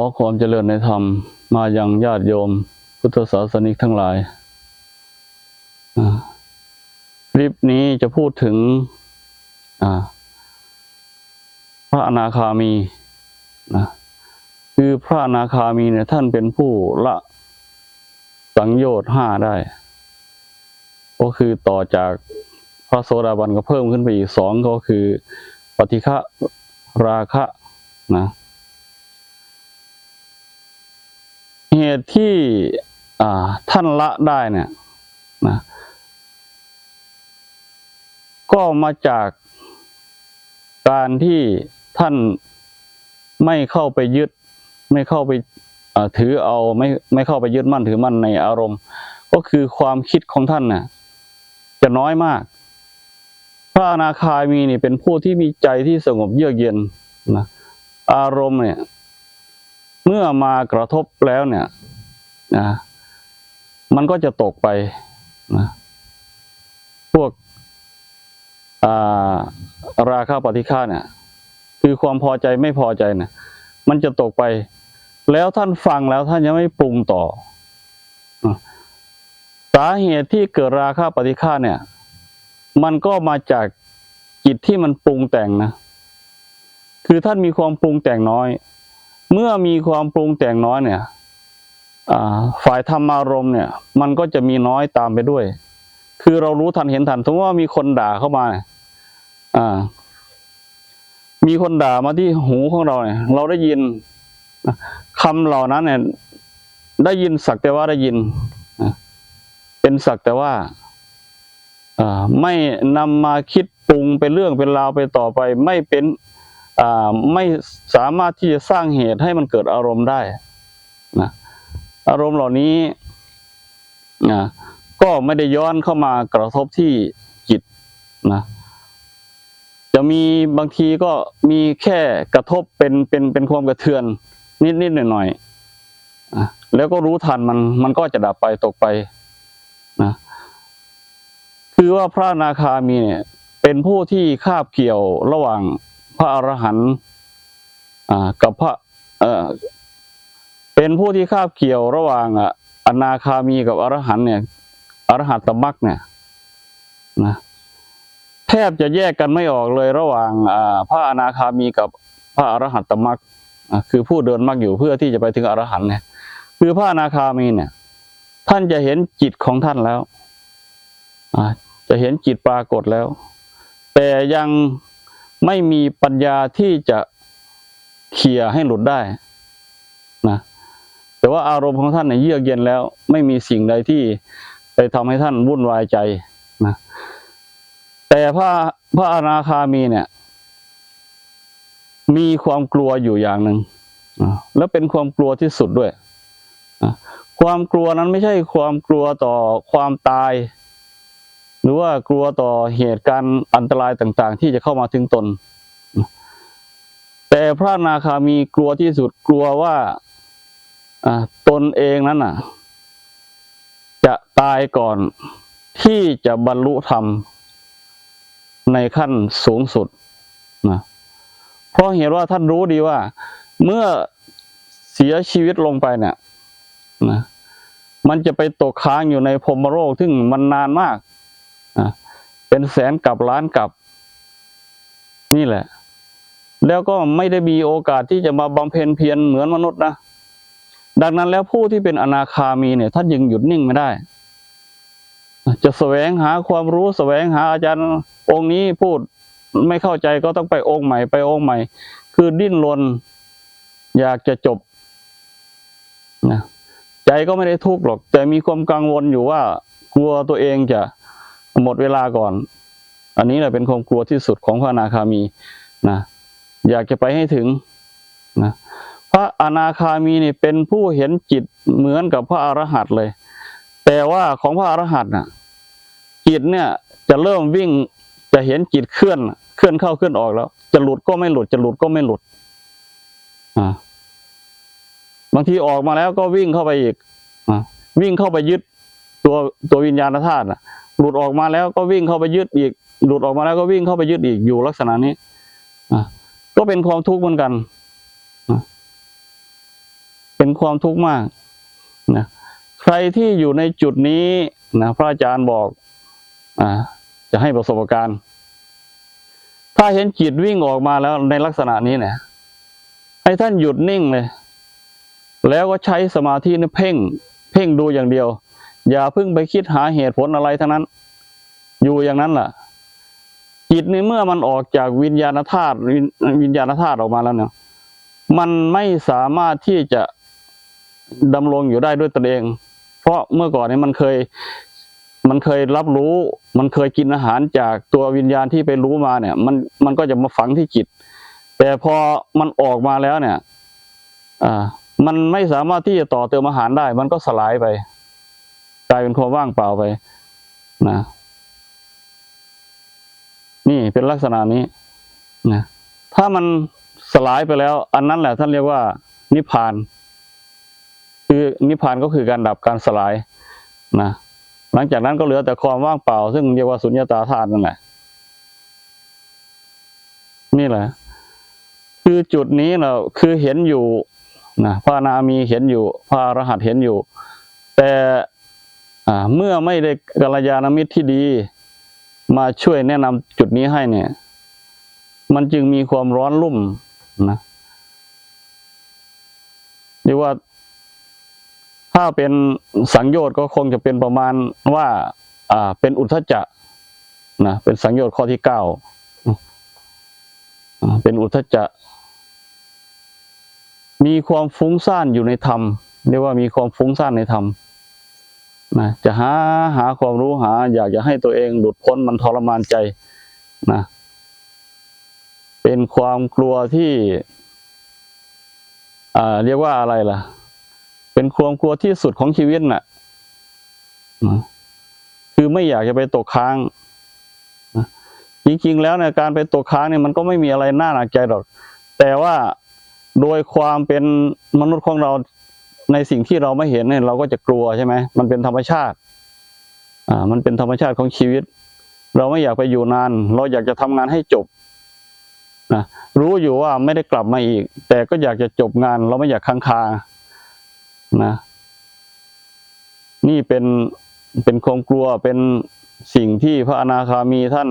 อความเจริญในธรรม มายังญาติโยม พุทธศาสนิกทั้งหลายคลิปนี้จะพูดถึงพระอนาคามีนะคือพระอนาคามีเนี่ยท่านเป็นผู้ละสังโยชน์ห้าได้ ก็คือต่อจากพระโสดาบันก็เพิ่มขึ้นไปอีกสองก็คือ ปฏิฆะราคะนะ เหตุที่ท่านละได้เนี่ยนะก็มาจากการที่ท่านไม่เข้าไปยึด ไม่เข้าไปถือเอาไม่ไม่เข้าไปยึดมั่นถือมั่นในอารมณ์ ก็คือความคิดของท่านน่ะ จะน้อยมาก พระอนาคามีนี่เป็นผู้ที่มีใจที่สงบเยือกเย็นนะอารมณ์เนี่ย เมื่อมากระทบแล้วเนี่ยนะมันก็จะตกไปนะพวการาคาปฏิฆาเนี่ยคือความพอใจไม่พอใจเนี่ยมันจะตกไป แล้วท่านฟังแล้วท่านยังไม่ปรุงต่อนะสาเหตุที่เกิดราคาปฏิฆาเนี่ย มันก็มาจากจิตที่มันปรุงแต่งนะ คือท่านมีความปรุงแต่งน้อย เมื่อมีความปรุงแต่งน้อยเนี่ยฝ่ายธรรมารมณ์เนี่ย มันก็จะมีน้อยตามไปด้วย คือเรารู้ทันเห็นทันสมมติว่ามีคนด่าเข้ามาอ่า มีคนด่ามาที่หูของเราเนี่ย เราได้ยินคำเหล่านั้นเนี่ย ได้ยินสักแต่ว่าได้ยินเป็นสักแต่ว่าอไม่นำมาคิดปรุงเป็นเรื่องเป็นราวไปต่อไป ไม่เป็น ไม่สามารถที่จะสร้างเหตุให้มันเกิดอารมณ์ได้นะอารมณ์เหล่านี้นะก็ไม่ได้ย้อนเข้ามากระทบที่จิตนะจะมีบางทีก็มีแค่กระทบเป็นเป็นเป็นความกระเทือน นิดนิดหน่อยหน่อยๆอะแล้วก็รู้ทันมันมันก็จะดับไปตกไปนะคือว่าพระนาคามีเนี่ยเป็นผู้ที่คาบเกี่ยวระหว่าง ระอรหันต์กับพระเป็นผู้ที่คาบเกี่ยวระหว่างอนาคามีกับอรหันต์เนี่ยอรหัตตมรรคเนี่ยนะแทบจะแยกกันไม่ออกเลยระหว่างพระอนาคามีกับพระอรหัตตมรรคอะคือผู้เดินมรรคอยู่เพื่อที่จะไปถึงอรหันต์เนี่ย คือพระอนาคามีเนี่ย ท่านจะเห็นจิตของท่านแล้วจะเห็นจิตปรากฏแล้ว แต่ยัง ไม่มีปัญญาที่จะเคลียร์ให้หลุดได้นะแต่ว่าอารมณ์ของท่านเนี่ยเยือกเย็นแล้ว ไม่มีสิ่งใดที่ไปทำให้ท่านวุ่นวายใจนะแต่พระพระอนาคามีเนี่ย มีความกลัวอยู่อย่างหนึ่งแล้วเป็นความกลัวที่สุดด้วยความกลัวนั้นไม่ใช่ความกลัวต่อความตาย หรือว่ากลัวต่อเหตุการณ์อันตรายต่างๆ ที่จะเข้ามาถึงตน แต่พระนาคามีกลัวที่สุดกลัวว่าตนเองนั้นน่ะ จะตายก่อนที่จะบรรลุธรรมในขั้นสูงสุดนะเพราะเห็นว่าท่านรู้ดีว่า เมื่อเสียชีวิตลงไปเนี่ยนะมันจะไปตกค้างอยู่ในพรหมโลกซึ่งมันนานมาก เป็นแสนกับล้านกับ นี่แหละ แล้วก็ไม่ได้มีโอกาสที่จะมาบำเพ็ญเพียรเหมือนมนุษย์นะดังนั้นแล้วผู้ที่เป็นอนาคามีเนี่ย ท่านยังหยุดนิ่งไม่ได้ จะแสวงหาความรู้แสวงหาอาจารย์องค์นี้พูดไม่เข้าใจก็ต้องไปองค์ใหม่ไปองค์ใหม่ คือดิ้นรนอยากจะจบนะใจก็ไม่ได้ทุกข์หรอก แต่มีความกังวลอยู่ว่ากลัวตัวเองจะ หมดเวลาก่อน อันนี้แหละเป็นความกลัวที่สุดของพระอนาคามีนะอยากจะไปให้ถึงนะพระอนาคามีนี่เป็นผู้เห็นจิตเหมือนกับพระอรหันต์เลย แต่ว่าของพระอรหันต์น่ะจิตเนี่ยจะเริ่มวิ่งจะเห็นจิตเคลื่อนเคลื่อนเข้าเคลื่อนออกแล้ว จะหลุดก็ไม่หลุด จะหลุดก็ไม่หลุดอ่าบางทีออกมาแล้วก็วิ่งเข้าไปอีกอ่าวิ่งเข้าไปยึดตัวตัววิญญาณธาตุน่ะ หลุดออกมาแล้วก็วิ่งเข้าไปยึดอีก หลุดออกมาแล้วก็วิ่งเข้าไปยึดอีกอยู่ลักษณะนี้ก็เป็นความทุกข์เหมือนกันเป็นความทุกข์มากนะใครที่อยู่ในจุดนี้นะพระอาจารย์บอกอ่าจะให้ประสบการณ์ ถ้าเห็นจิตวิ่งออกมาแล้วในลักษณะนี้เนี่ยให้ท่านหยุดนิ่งเลย แล้วก็ใช้สมาธินี่เพ่ง เพ่งดูอย่างเดียว อย่าเพิ่งไปคิดหาเหตุผลอะไรทั้งนั้น อยู่อย่างนั้นล่ะ จิตในเมื่อมันออกจากวิญญาณธาตุวิญญญาณธาตุออกมาแล้วเนี่ยมันไม่สามารถที่จะดำรงอยู่ได้ด้วยตนเอง เพราะเมื่อก่อนนี้มันเคย มันเคยรับรู้ มันเคยกินอาหารจากตัววิญญาณที่ไปรู้มาเนี่ย มันมันก็จะมาฝังที่จิต แต่พอมันออกมาแล้วเนี่ย อ่า มันไม่สามารถที่จะต่อเติมอาหารได้ มันก็สลายไป กลายเป็นความว่างเปล่าไปนะ นี่เป็นลักษณะนี้นะถ้ามันสลายไปแล้ว อันนั้นแหละท่านเรียกว่า นิพพาน คือนิพพานก็คือการดับการสลายนะหลังจากนั้นก็เหลือแต่ความว่างเปล่า ซึ่งเรียกว่าสุญญตาธาตุนั่นแหละนี่แหละ คือจุดนี้เราคือเห็นอยู่นะพระนามีเห็นอยู่ พระอรหันต์เห็นอยู่ แต่ เมื่อไม่ได้กัลยาณมิตรที่ดี มาช่วยแนะนำจุดนี้ให้เนี่ย มันจึงมีความร้อนรุ่มนะเรียกว่าถ้าเป็นสังโยชน์ก็คงจะเป็นประมาณว่า อ่า เป็นอุทธจจะนะเป็นสังโยชน์ข้อที่เก้าเป็นอุทธจจะ มีความฟุ้งซ่านอยู่ในธรรมเรียกว่ามีความฟุ้งซ่านในธรรม นะจะหาหาความรู้หา อยากจะให้ตัวเองหลุดพ้นมันทรมานใจนะเป็นความกลัวที่อ่าเรียกว่าอะไรล่ะ เป็นความกลัวที่สุดของชีวิตน่ะนะคือไม่อยากจะไปตกค้างนะจริงๆแล้วเนี่ยการไปตกค้างเนี่ยมันก็ไม่มีอะไรน่าหนักใจหรอก แต่ว่าโดยความเป็นมนุษย์ของเรา ในสิ่งที่เราไม่เห็นเนี่ยเราก็จะกลัวใช่ไหมมันเป็นธรรมชาติ อ่า มันเป็นธรรมชาติของชีวิต เราไม่อยากไปอยู่นาน เราอยากจะทำงานให้จบนะรู้อยู่ว่าไม่ได้กลับมาอีก แต่ก็อยากจะจบงาน เราไม่อยากค้างคานะนี่เป็นเป็นความกลัวเป็นสิ่งที่พระอนาคามีท่าน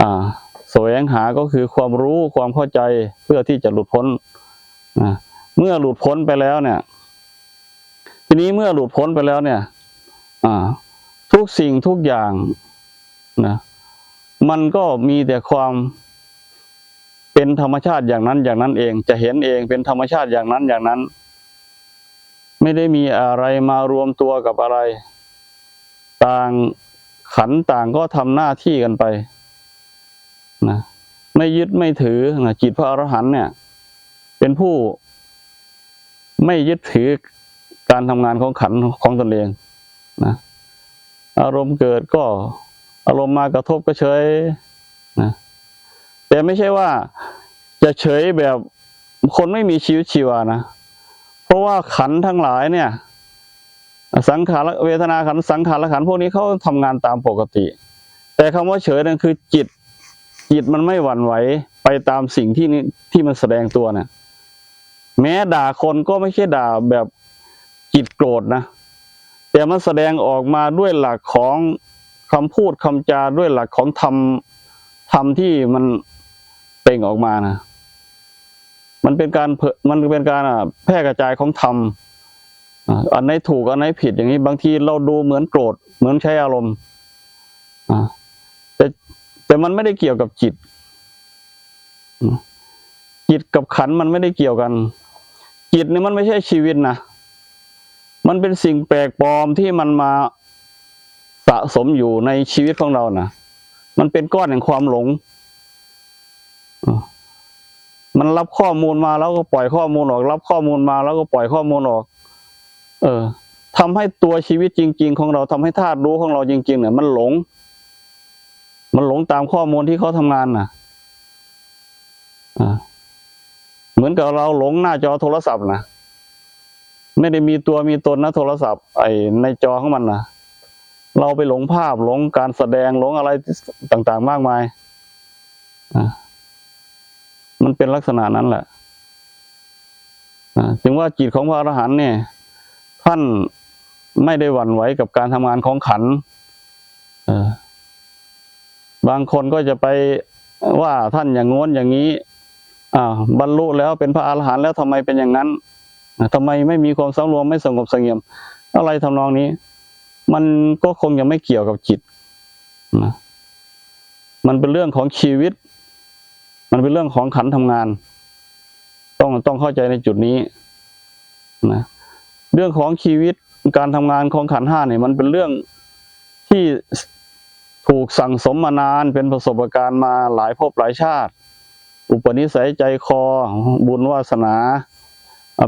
อ่าแสวงหาก็คือความรู้ความเข้าใจเพื่อที่จะหลุดพ้นนะเมื่อหลุดพ้นไปแล้วเนี่ย นี้เมื่อหลุดพ้นไปแล้วเนี่ยทุกสิ่งทุกอย่างนะมันก็มีแต่ความเป็นธรรมชาติอย่างนั้นอย่างนั้นเอง จะเห็นเองเป็นธรรมชาติอย่างนั้นอย่างนั้น ไม่ได้มีอะไรมารวมตัวกับอะไร ต่างขันต่างก็ทำหน้าที่กันไปนะไม่ยึดไม่ถือนะจิตพระอรหันต์เนี่ย เป็นผู้ไม่ยึดถือ การทำงานของขันของตนเองนะอารมณ์เกิดก็อารมณ์มากระทบก็เฉยนะแต่ไม่ใช่ว่าจะเฉยแบบคนไม่มีชีวิตชีวานะเพราะว่าขันทั้งหลายเนี่ย สังขารเวทนาขันสังขารขันพวกนี้เขาทำงานตามปกติ แต่คำว่าเฉยนั่นคือจิต จิตมันไม่หวั่นไหวไปตามสิ่งที่นี่ที่มันแสดงตัวน่ะแม้ด่าคนก็ไม่ใช่ด่าแบบ จิตโกรธนะ แต่มันแสดงออกมาด้วยหลักของคำพูดคำจาด้วยหลักของธรรมธรรมที่มันเป่งออกมานะ มันเป็นการเผมันเป็นการแพร่กระจายของธรรมอันไหนถูกอันไหนผิดอย่างนี้บางทีเราดูเหมือนโกรธเหมือนใช้อารมณ์แต่แต่มันไม่ได้เกี่ยวกับจิตจิตกับขันมันไม่ได้เกี่ยวกัน จิตเนี่ยมันไม่ใช่ชีวิตนะ มันเป็นสิ่งแปลกปลอมที่มันมาสะสมอยู่ในชีวิตของเรานะมันเป็นก้อนแห่งความหลง มันรับข้อมูลมาแล้วก็ปล่อยข้อมูลออก รับข้อมูลมาแล้วก็ปล่อยข้อมูลออก เออทำให้ตัวชีวิตจริง ๆ ของเราทำให้ธาตุรู้ของเราจริง ๆ เนี่ย มันหลง มันหลงตามข้อมูลที่เขาทำงานน่ะอ่าเหมือนกับเราหลงหน้าจอโทรศัพท์นะ ไม่ได้มีตัวมีตนนะโทรศัพท์ ไอ้ในจอของมันนะเราไปหลงภาพหลงการแสดงหลงอะไรต่างๆมากมายมันเป็นลักษณะนั้นแหละอ่าถึงว่าจิตของพระอรหันต์เนี่ย ท่านไม่ได้หวั่นไหวกับการทำงานของขันบางคนก็จะไปว่าท่านอย่างโน้นอย่างนี้บรรลุแล้วเป็นพระอรหันต์แล้วทำไมเป็นอย่างนั้น อ่าทำไมไม่มีความสำรวมไม่สงบสงี่ยม อะไรทำนองนี้ มันก็คงยังไม่เกี่ยวกับจิตนะมันเป็นเรื่องของชีวิต มันเป็นเรื่องของขันธ์ทำงาน ต้องต้องเข้าใจในจุดนี้นะเรื่องของชีวิตการทำงานของขันห้าเนี่ยมันเป็นเรื่องที่ถูกสั่งสมมานานเป็นประสบการณ์มาหลายภพหลายชาติ อุปนิสัยใจคอบุญวาสนา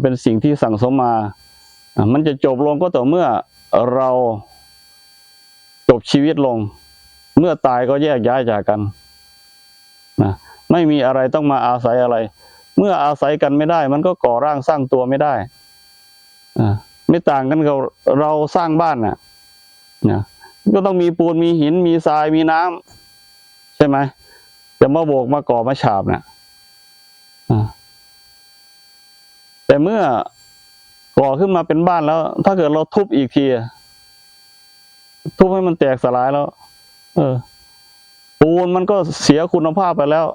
เป็นสิ่งที่สั่งสมมา มันจะจบลงก็ต่อเมื่อเราจบชีวิตลง เมื่อตายก็แยกย้ายจากกันนะไม่มีอะไรต้องมาอาศัยอะไร เมื่ออาศัยกันไม่ได้ มันก็ก่อร่างสร้างตัวไม่ได้อ่าไม่ต่างกันกับเราสร้างบ้านน่ะนะก็ต้องมีปูนมีหินมีทรายมีน้ำใช่ไหมจะมาโบกมาก่อมาฉาบน่ะอ่าแต่ เมื่อก่อขึ้นมาเป็นบ้านแล้ว ถ้าเกิดเราทุบอีกทีทุบให้มันแตกสลายแล้ว เออ ปูนมันก็เสียคุณภาพไปแล้ว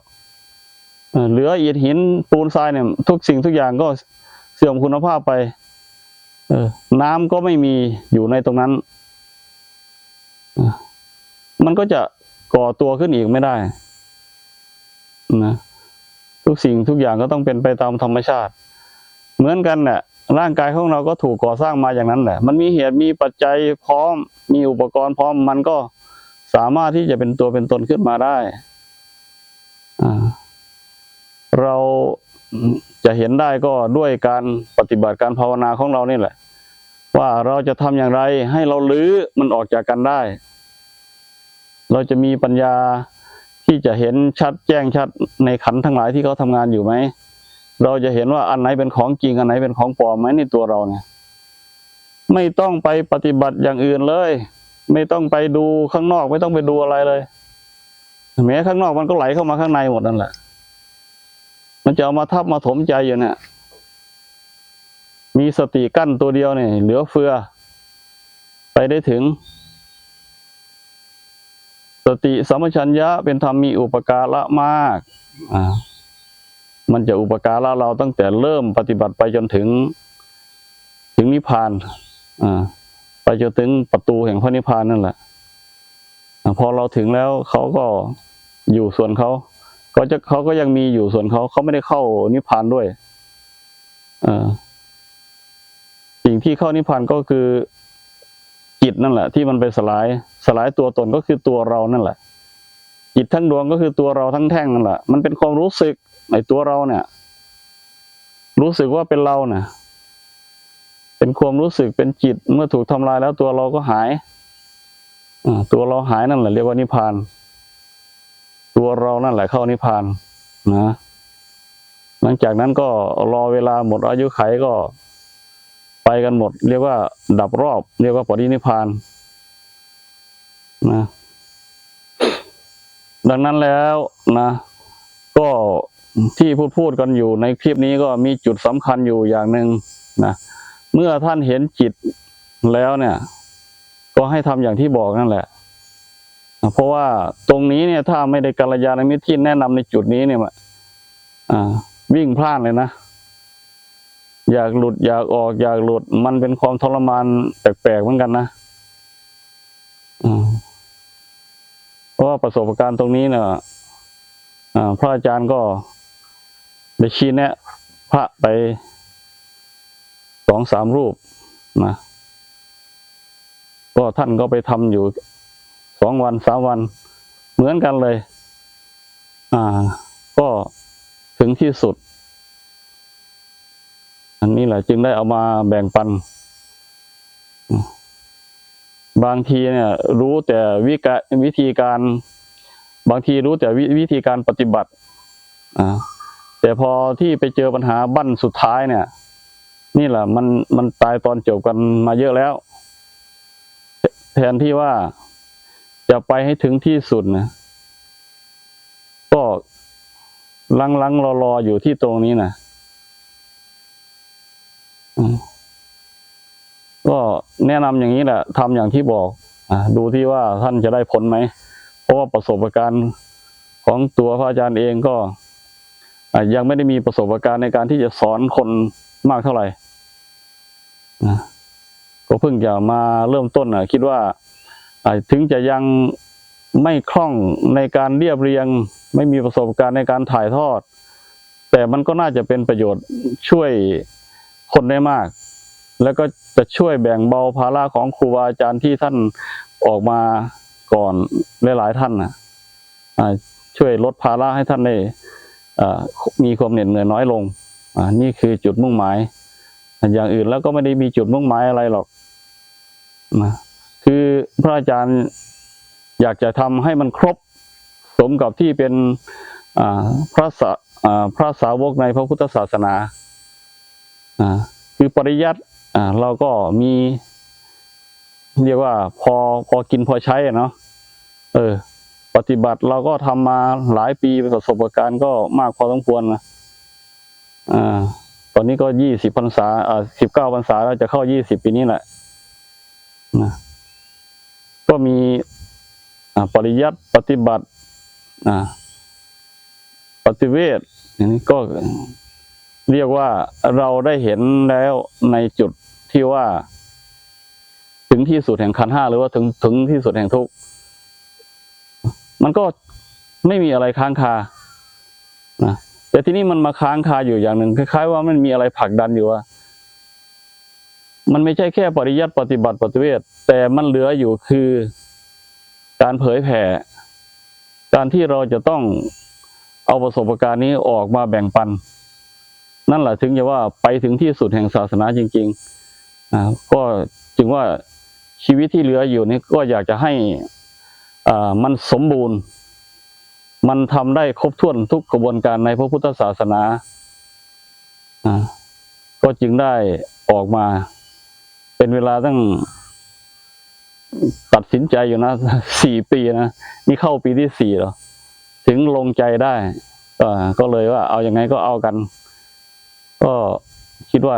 เหลืออิฐหินปูนทรายเนี่ย ทุกสิ่งทุกอย่างก็เสื่อมคุณภาพไป เออ น้ำก็ไม่มีอยู่ในตรงนั้นออมันก็จะก่อตัวขึ้นอีกไม่ได้นะทุกสิ่งทุกอย่างก็ต้องเป็นไปตามธรรมชาติ เหมือนกันแหละร่างกายของเราก็ถูกก่อสร้างมาอย่างนั้นแหละ มันมีเหตุมีปัจจัยพร้อม มีอุปกรณ์พร้อมมันก็สามารถที่จะเป็นตัวเป็นตนขึ้นมาได้ เราจะเห็นได้ก็ด้วยการปฏิบัติการภาวนาของเรานี่แหละ ว่าเราจะทำอย่างไรให้เราลื้อมันออกจากกันได้ เราจะมีปัญญาที่จะเห็นชัดแจ้งชัดในขันทั้งหลายที่เขาทำงานอยู่ไหม เราจะเห็นว่าอันไหนเป็นของจริงอันไหนเป็นของปลอมไหมในตัวเราเนี่ย ไม่ต้องไปปฏิบัติอย่างอื่นเลย ไม่ต้องไปดูข้างนอกไม่ต้องไปดูอะไรเลยแม้ข้างนอกมันก็ไหลเข้ามาข้างในหมดนั่นแหละ มันจะเอามาทับมาถมใจอยู่เนี่ย มีสติกั้นตัวเดียวเนี่ยเหลือเฟือ ไปได้ถึง สติสัมปชัญญะเป็นธรรมมีอุปการะมาก อ่า มันจะอุปการะเราตั้งแต่เริ่มปฏิบัติไปจนถึง ถึงนิพพานอ่าไปจนถึงประตูแห่งพระนิพพานนั่นแหละพอเราถึงแล้วเขาก็อยู่ส่วนเขาก็จะเขาก็ยังมีอยู่ส่วนเขาเขาไม่ได้เข้านิพพานด้วยอ่าสิ่งที่เข้านิพพานก็คือจิตนั่นแหละ ที่มันไปสลายสลายตัวตนก็คือตัวเรานั่นแหละจิตทั้งดวงก็คือตัวเราทั้งแท่งนั่นแหละมันเป็นความรู้สึก ในตัวเราเนี่ย รู้สึกว่าเป็นเราเนี่ยเป็นความรู้สึกเป็นจิตเมื่อถูกทำลายแล้วตัวเราก็หายตัวเราหายนั่นแหละเรียกว่านิพพาน ตัวเรานั่นแหละเข้านิพพานนะหลังจากนั้นก็รอเวลาหมดอายุไขก็ไปกันหมด เรียกว่าดับรอบ เรียกว่าปรินิพานนะดังนั้นแล้วนะ ก็ ที่พูดพูดกันอยู่ในคลิปนี้ก็มีจุดสำคัญอยู่อย่างหนึ่งนะเมื่อท่านเห็นจิตแล้วเนี่ย ก็ให้ทำอย่างที่บอกนั่นแหละนะเพราะว่าตรงนี้เนี่ย ถ้าไม่ได้กัลยาณมิตรที่แนะนำในจุดนี้เนี่ยอ่าวิ่งพลาดเลยนะอยากหลุดอยากออก อยากหลุด มันเป็นความทรมานแปลกๆเหมือนกันนะเพราะว่าประสบการณ์ตรงนี้เนี่ยพระอาจารย์ก็ ได้ชี้แนะ พระไปสองสามรูปนะก็ท่านก็ไปทำอยู่สองวันสามวัน เหมือนกันเลย อ่า ก็ถึงที่สุด อันนี้แหละจึงได้เอามาแบ่งปัน บางทีเนี่ย รู้แต่วิกวิธีการ บางทีรู้แต่ววิธีการปฏิบัติ อ่า แต่พอที่ไปเจอปัญหาบั้นสุดท้ายเนี่ย นี่แหละมันมันตายตอนจบกันมาเยอะแล้ว แทนที่ว่าจะไปให้ถึงที่สุดนะก็ลังลังรอรออยู่ที่ตรงนี้นะก็แนะนำอย่างนี้แหละทำอย่างที่บอกอดูที่ว่าท่านจะได้ผลไหม เพราะว่าประสบการณ์ของตัวพระอาจารย์เองก็ ยังไม่ได้มีประสบการณ์ในการที่จะสอนคนมากเท่าไหร่นะก็เพิ่งจะมาเริ่มต้นนะคิดว่าถึงจะยังไม่คล่องในการเรียบเรียง ไม่มีประสบการณ์ในการถ่ายทอด แต่มันก็น่าจะเป็นประโยชน์ช่วยคนได้มาก แล้วก็จะช่วยแบ่งเบาภาระของครูบาอาจารย์ที่ท่านออกมาก่อนหลายๆท่านนะช่วยลดภาระให้ท่านได้ มีความเหน็ดเหนื่อยน้อยลงอ่านี่คือจุดมุ่งหมาย อย่างอื่นแล้วก็ไม่ได้มีจุดมุ่งหมายอะไรหรอกนะคือพระอาจารย์อยากจะทำให้มันครบสมกับที่เป็นพระสะอ่าพระสาวกในพระพุทธศาสนา คือปริยัติเราก็มีเรียกว่าพอพอกินพอใช้เนาะเออ ปฏิบัติเราก็ทำมาหลายปีประสบการณ์ก็มากพอสมควรนะอ่าตอนนี้ก็ยี่สิบพรรษาอ่าสิบเก้าพรรษาแล้วจะเข้ายี่สิบปีนี้แหละนะก็มีอ่าปริยัติปฏิบัติปฏิเวทอย่างนี้ก็เรียกว่าเราได้เห็นแล้วในจุดที่ว่า ถึงที่สุดแห่งขันห้าหรือว่าถึงถึงที่สุดแห่งทุกข์ มันก็ไม่มีอะไรค้างคานะแต่ที่นี่มันมาค้างคาอยู่อย่างหนึ่งคล้ายๆว่ามันมีอะไรผลักดันอยู่ว่า มันไม่ใช่แค่ปริยัติปฏิบัติปฏิเวทแต่มันเหลืออยู่คือ การเผยแผ่ การที่เราจะต้องเอาประสบการณ์นี้ออกมาแบ่งปัน นั่นแหละถึงจะว่าไปถึงที่สุดแห่งศาสนาจริงๆอ่าก็จึงว่าชีวิตที่เหลืออยู่นี่ก็อยากจะให้ มันสมบูรณ์ มันทำได้ครบถ้วนทุกกระบวนการในพระพุทธศาสนา ก็จึงได้ออกมา เป็นเวลาตั้งตัดสินใจอยู่นะสี่ปีนะนี่เข้าปีที่สี่แล้วถึงลงใจได้ก็เลยว่า เอาอยัางไงก็เอากัน ก็คิดว่า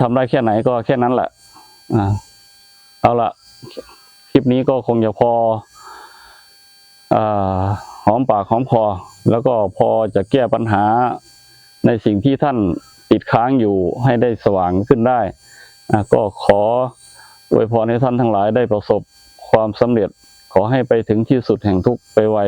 ทำได้แค่ไหนก็แค่นั้นแหละอเอาละ ลิปนี้ก็คงจะพออหอมปากหอมคอ แล้วก็พอจะแก้ปัญหาในสิ่งที่ท่านติดค้างอยู่ให้ได้สว่างขึ้นได้ก็ขออวยพรให้ท่านทั้งหลายได้ประสบความสำเร็จขอให้ไปถึงที่สุดแห่งทุกไปไว